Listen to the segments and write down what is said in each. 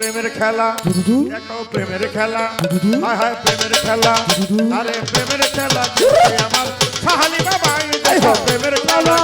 প্রেমের খেলা। দেখো প্রেমের খেলা। হায় হায় প্রেমের খেলা। আরে প্রেমের খেলা। আমার? বাবা। প্রেমের খেলা।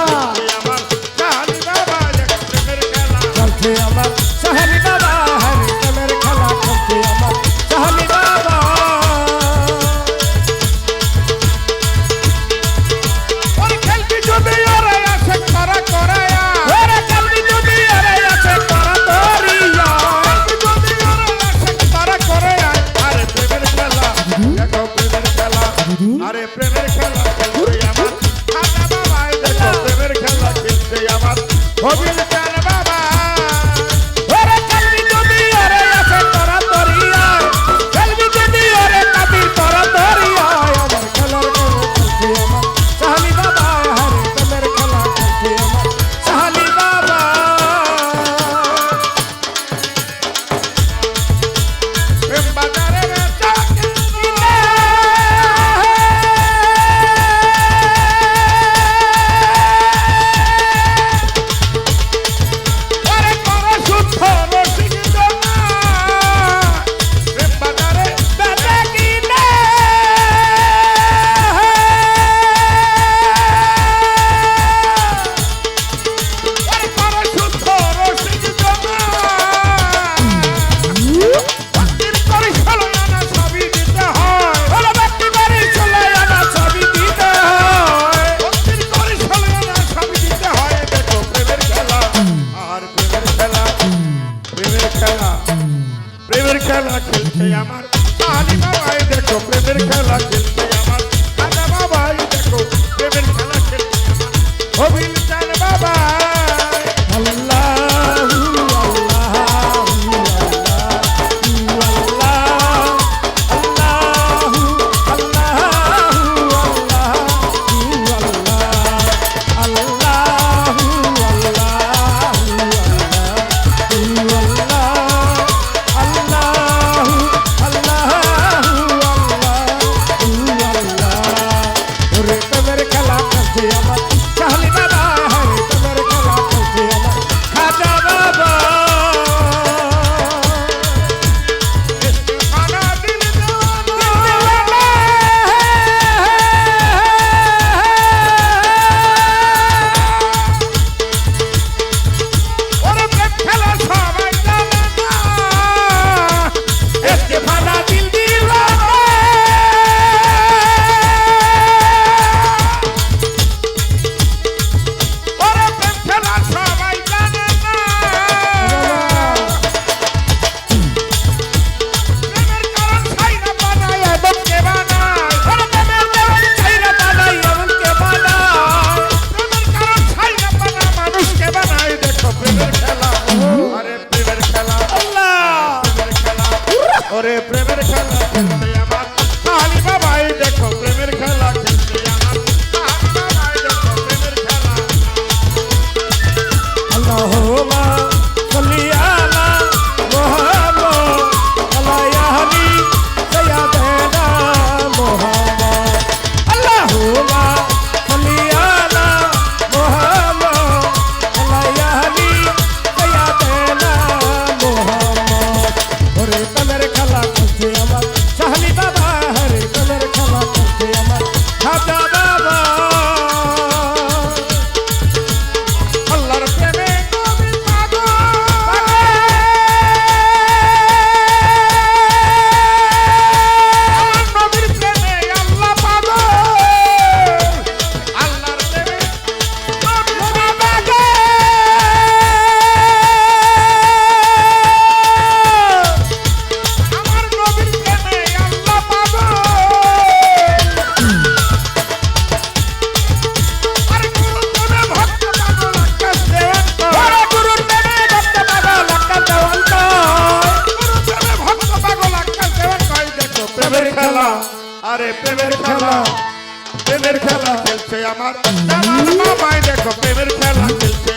pa' ওরে প্রেমের খেলা। প্রেমের খেলা। প্রেমের খেলা খেলছে আমার। বাবাই দেখো প্রেমের খেলা খেলছে